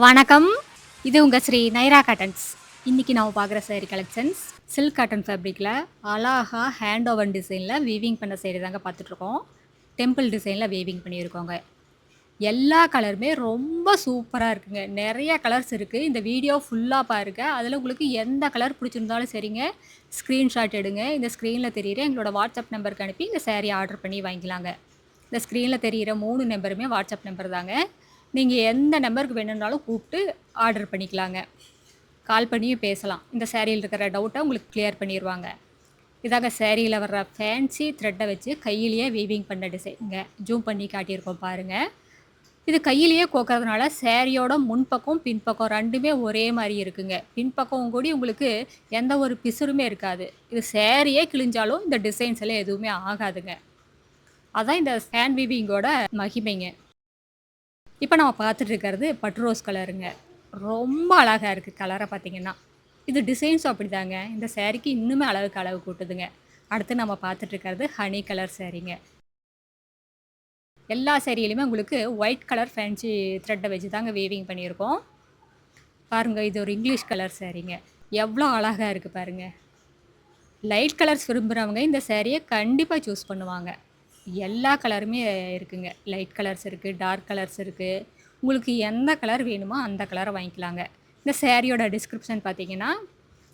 வணக்கம். இது உங்கள் ஸ்ரீ நைரா கட்டன்ஸ். இன்றைக்கி நம்ம பார்க்குற சேரீ கலெக்ஷன்ஸ் சில்க் காட்டன் ஃபேப்ரிக்கில் அழகா ஹேண்ட் ஓவன் டிசைனில் வீவிங் பண்ண சேரீ தாங்க பார்த்துட்ருக்கோம். டெம்பிள் டிசைனில் வீவிங் பண்ணியிருக்கோங்க. எல்லா கலருமே ரொம்ப சூப்பராக இருக்குங்க. நிறைய கலர்ஸ் இருக்குது இந்த வீடியோ ஃபுல்லாக பாருங்க. அதில் உங்களுக்கு எந்த கலர் பிடிச்சிருந்தாலும் சரிங்க ஸ்க்ரீன்ஷாட் எடுங்க. இந்த ஸ்க்ரீனில் தெரியிற எங்களோட வாட்ஸ்அப் நம்பருக்கு அனுப்பி இந்த சேரீ ஆர்டர் பண்ணி வாங்கிக்கலாங்க. இந்த ஸ்க்ரீனில் தெரிகிற மூணு நம்பருமே வாட்ஸ்அப் நம்பர் தாங்க. நீங்கள் எந்த நம்பருக்கு வேணும்னாலும் கூப்பிட்டு ஆர்டர் பண்ணிக்கலாங்க. கால் பண்ணியும் பேசலாம். இந்த சேரீயில் இருக்கிற டவுட்டை உங்களுக்கு கிளியர் பண்ணிடுவாங்க இதாங்க சேரீயில் வர்ற ஃபேன்சி த்ரெட்டை வச்சு கையிலேயே வீவிங் பண்ண டிசைனுங்க ஜூம் பண்ணி காட்டியிருக்கோம் பாருங்கள் இது கையிலேயே கோக்கிறதுனால சேரீயோட முன்பக்கம் பின்பக்கம் ரெண்டுமே ஒரே மாதிரி இருக்குங்க. பின்பக்கம் கூடி உங்களுக்கு எந்த ஒரு பிசுருமே இருக்காது. இது சேரீயே கிழிஞ்சாலும் இந்த டிசைன்ஸ் எல்லாம் எதுவுமே ஆகாதுங்க. அதான் இந்த ஹேண்ட் வீவிங்கோட மகிமைங்க. இப்போ நம்ம பார்த்துட்டு இருக்கிறது பட்டு ரோஸ் கலருங்க. ரொம்ப அழகாக இருக்குது கலரை பார்த்தீங்கன்னா. இது டிசைன்ஸும் அப்படிதாங்க. இந்த சேரீக்கு இன்னுமே அளவுக்கு அளவு கூட்டுதுங்க. அடுத்து நம்ம பார்த்துட்டு இருக்கிறது ஹனி கலர் சேரீங்க. எல்லா சேரீலையுமே உங்களுக்கு ஒயிட் கலர் ஃபேன்சி த்ரெட்டை வச்சு தாங்க வீவிங் பண்ணியிருக்கோம். பாருங்கள் இது ஒரு இங்கிலீஷ் கலர் சேரீங்க. எவ்வளோ அழகாக இருக்குது பாருங்கள் லைட் கலர்ஸ் விரும்புகிறவங்க இந்த சேரீயை கண்டிப்பாக சூஸ் பண்ணுவாங்க. எல்லா கலருமே இருக்குங்க. லைட் கலர்ஸ் இருக்குது டார்க் கலர்ஸ் இருக்குது உங்களுக்கு எந்த கலர் வேணுமோ அந்த கலரை வாங்கிக்கலாங்க. இந்த சேரீயோட டிஸ்கிரிப்ஷன் பார்த்தீங்கன்னா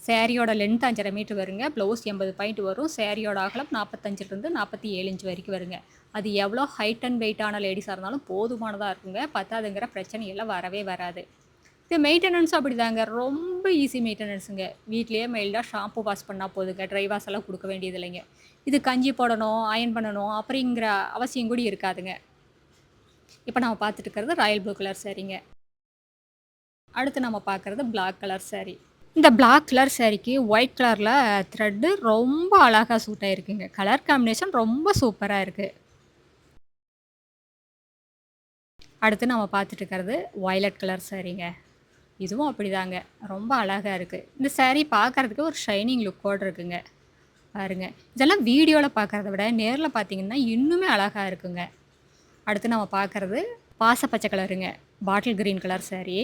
சேரீயோட லென்த் அஞ்சரை மீட்டர் வருங்க. ப்ளவுஸ் எண்பது பாயிண்ட் வரும். சேரீயோட அகலம் நாற்பத்தஞ்சிலிருந்து நாற்பத்தி ஏழு இன்ச் வரைக்கும் வருங்க. அது எவ்வளோ ஹைட் அண்ட் வெயிட்டான லேடிஸாக இருந்தாலும் போதுமானதாக இருக்குங்க. பத்தாதுங்கிற பிரச்சனையெல்லாம் வரவே வராது. இது மெயின்டெனன்ஸும் அப்படி தாங்க ரொம்ப ஈஸி மெயின்டெனன்ஸுங்க. வீட்லேயே மெயில்டாக ஷாம்பு வாஷ் பண்ணால் போதுங்க. ட்ரை வாஷ் எல்லாம் கொடுக்க வேண்டியது இல்லைங்க இது கஞ்சி போடணும் அயன் பண்ணணும் அப்படிங்கிற அவசியம் கூட இருக்காதுங்க. இப்போ நம்ம பார்த்துட்டு இருக்கிறது ராயல் ப்ளூ கலர் சாரிங்க. அடுத்து நம்ம பார்க்குறது பிளாக் கலர் சாரி. இந்த பிளாக் கலர் சாரிக்கு ஒயிட் கலரில் த்ரெட்டு ரொம்ப அழகாக சூட் ஆகிருக்குங்க கலர் காம்பினேஷன் ரொம்ப சூப்பராக இருக்குது அடுத்து நம்ம பார்த்துட்டு இருக்கிறது வயலட் கலர் சாரிங்க. இதுவும் அப்படிதாங்க. ரொம்ப அழகாக இருக்குது இந்த சேரீ பார்க்குறதுக்கு ஒரு ஷைனிங் லுக்கோடு இருக்குங்க. பாருங்கள் இதெல்லாம் வீடியோவில் பார்க்குறத விட நேரில் பார்த்தீங்கன்னா இன்னுமே அழகாக இருக்குங்க. அடுத்து நம்ம பார்க்குறது பாச பச்சை கலருங்க பாட்டில் க்ரீன் கலர் சாரீ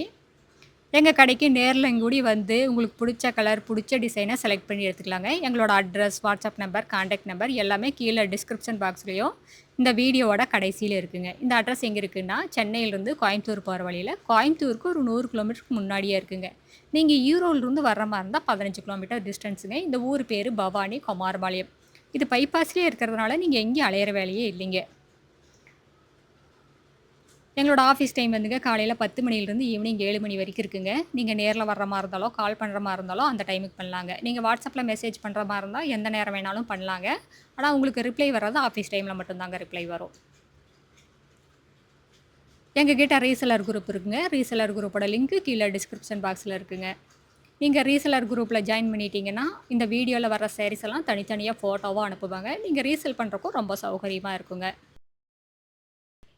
எங்கள் கடைக்கு நேரில் கூடி வந்து உங்களுக்கு பிடிச்ச கலர் பிடிச்ச டிசைனை செலக்ட் பண்ணி எடுத்துக்கலாங்க. எங்களோட address WhatsApp number contact number எல்லாமே கீழே டிஸ்கிரிப்ஷன் பாக்ஸ்லேயும் இந்த வீடியோவோட கடைசியில் இருக்குங்க. இந்த அட்ரஸ் எங்கே இருக்குன்னா சென்னையிலேருந்து கோயம்புத்தூர் போகிற வழியில் கோயம்புத்தூருக்கு ஒரு நூறு கிலோமீட்டருக்கு முன்னாடியே இருக்குங்க. நீங்கள் ஈரோலிருந்து வர்ற மாதிரி இருந்தால் பதினஞ்சு கிலோமீட்டர் டிஸ்டன்ஸுங்க இந்த ஊர் பேர் பவானி குமாரபாளையம். இது பைபாஸ்லேயே இருக்கிறதுனால நீங்கள் எங்கேயும் அலையிற வேலையே இல்லைங்க. எங்களோட ஆஃபீஸ் டைம் வந்துங்க காலையில் பத்து மணிலேருந்து ஈவினிங் ஏழு மணி வரைக்கும் இருக்குங்க. நீங்கள் நேரில் வர்ற மாதிரி இருந்தாலும் கால் பண்ணுற மாதிரி இருந்தாலும் அந்த டைமுக்கு பண்ணலாங்க. நீங்கள் வாட்ஸ்அப்பில் மெசேஜ் பண்ணுற மாதிரி இருந்தால் எந்த நேரம் வேணாலும் பண்ணலாங்க. ஆனால் உங்களுக்கு ரிப்ளை வர்றது ஆஃபீஸ் டைமில் மட்டும்தாங்க ரிப்ளை வரும். எங்கள் கிட்ட ரீசெலர் குரூப் இருக்குங்க ரீசெலர் குரூப்போட லிங்க்கு கீழே டிஸ்கிரிப்ஷன் பாக்ஸில் இருக்குங்க. நீங்கள் ரீசெலர் குரூப்பில் ஜாயின் பண்ணிட்டீங்கன்னா இந்த வீடியோவில் வர சாரீஸ் எல்லாம் தனித்தனியாக ஃபோட்டோவாக அனுப்புவாங்க. நீங்கள் ரீசெல் பண்ணுறக்கும் ரொம்ப சௌகரியமாக இருக்குங்க.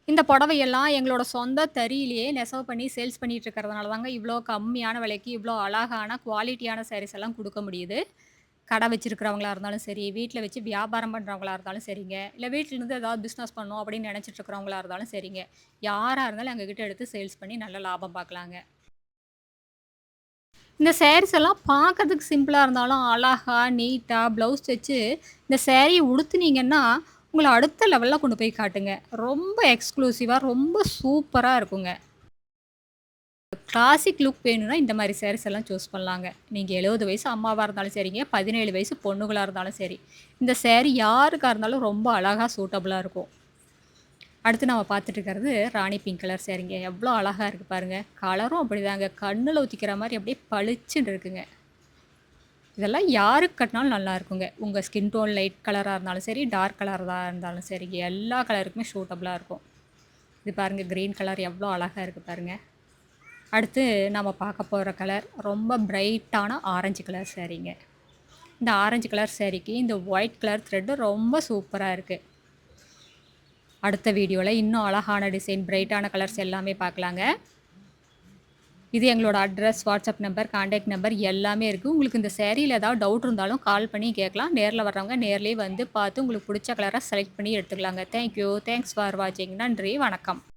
இந்த புடவையெல்லாம் எங்களோட சொந்த தறியிலேயே நெசவு பண்ணி சேல்ஸ் பண்ணிட்டு இருக்கிறதுனால தாங்க இவ்வளோ கம்மியான விலைக்கு இவ்வளோ அழகான குவாலிட்டியான சாரீஸ் எல்லாம் கொடுக்க முடியுது. கடை வச்சுருக்கிறவங்களா இருந்தாலும் சரி வீட்டில் வச்சு வியாபாரம் பண்ணுறவங்களா இருந்தாலும் சரிங்க. இல்லை வீட்டிலேருந்து ஏதாவது பிஸ்னஸ் பண்ணணும் அப்படின்னு நினச்சிட்டு இருக்கிறவங்களா இருந்தாலும் சரிங்க. யாராக இருந்தாலும் எங்ககிட்ட எடுத்து சேல்ஸ் பண்ணி நல்ல லாபம் பார்க்கலாங்க இந்த சேரீஸ் எல்லாம் பார்க்கறதுக்கு சிம்பிளாக இருந்தாலும் அழகாக நீட்டாக ப்ளவுஸ் வச்சு இந்த சேரீ உடுத்துனீங்கன்னா உங்களை அடுத்த லெவலில் கொண்டு போய் காட்டுங்க. ரொம்ப எக்ஸ்க்ளூசிவாக ரொம்ப சூப்பராக இருக்குங்க. கிளாசிக் லுக் வேணும்னா இந்த மாதிரி சேரீஸ் எல்லாம் சூஸ் பண்ணலாங்க. நீங்கள் எழுபது வயசு அம்மாவாக இருந்தாலும் சரிங்க பதினேழு வயசு பொண்ணுகளாக இருந்தாலும் சரி இந்த சேரீ யாருக்காக இருந்தாலும் ரொம்ப அழகாக சூட்டபுளாக இருக்கும். அடுத்து நம்ம பார்த்துட்டு இருக்கிறது ராணி பிங்க் கலர் சேரீங்க எவ்வளோ அழகாக இருக்குது பாருங்கள் கலரும் அப்படி தாங்க கண்ணில் ஊற்றிக்கிற மாதிரி அப்படியே பளிச்சுன்னு இருக்குங்க. இதெல்லாம் யாருக்கு கட்டினாலும் நல்லா இருக்குங்க. உங்கள் ஸ்கின் டோன் லைட் கலராக இருந்தாலும் சரி டார்க் கலராக இருந்தாலும் சரி எல்லா கலருக்குமே சூட்டபுளாக இருக்கும். இது பாருங்கள் க்ரீன் கலர் எவ்வளோ அழகாக இருக்குது பாருங்கள் அடுத்து நம்ம பார்க்க போகிற கலர் ரொம்ப பிரைட்டான ஆரஞ்சு கலர் சேரீங்க. இந்த ஆரஞ்சு கலர் சேரீக்கு இந்த ஒயிட் கலர் த்ரெட்டு ரொம்ப சூப்பராக இருக்குது அடுத்த வீடியோவில் இன்னும் அழகான டிசைன் பிரைட்டான கலர்ஸ் எல்லாமே பார்க்கலாங்க. இது எங்களோட address WhatsApp number contact number எல்லாமே இருக்குது உங்களுக்கு இந்த சேரீயில் ஏதாவது டவுட் இருந்தாலும் கால் பண்ணி கேட்கலாம். நேரில் வர்றவங்க நேர்லேயே வந்து பார்த்து உங்களுக்கு பிடிச்ச கலராக செலக்ட் பண்ணி எடுத்துக்கலாங்க. தேங்க்யூ தேங்க்ஸ் ஃபார் வாட்சிங் நன்றி. வணக்கம்.